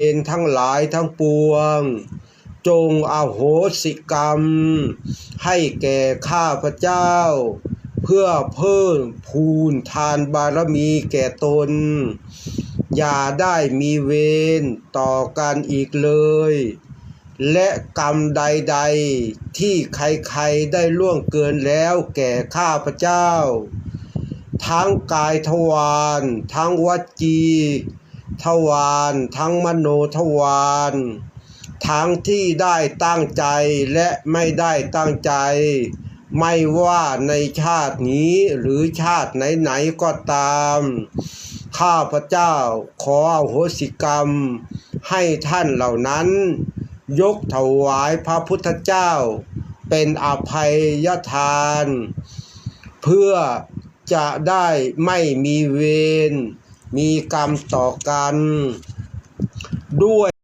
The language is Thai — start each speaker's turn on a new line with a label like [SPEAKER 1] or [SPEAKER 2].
[SPEAKER 1] เองทั้งหลายทั้งปวง จงอโหสิกรรม ให้แก่ข้าพเจ้า เพื่อเพิ่มพูนทานบารมีแก่ตน อย่าได้มีเวรต่อกันอีกเลย และกรรมใดๆ ที่ใครๆได้ล่วงเกินแล้วแก่ข้าพเจ้า ทั้งกายทวารทั้งวจี ทวารทั้งมโนทวารทั้งที่ได้ตั้งใจและไม่ได้ตั้งใจ ไม่ว่าในชาตินี้หรือชาติไหนๆก็ตาม ข้าพเจ้าขออโหสิกรรม ให้ท่านเหล่านั้น ยกถวายพระพุทธเจ้า เป็นอภัยทาน เพื่อจะได้ไม่มีเวร มีกรรมต่อกันด้วย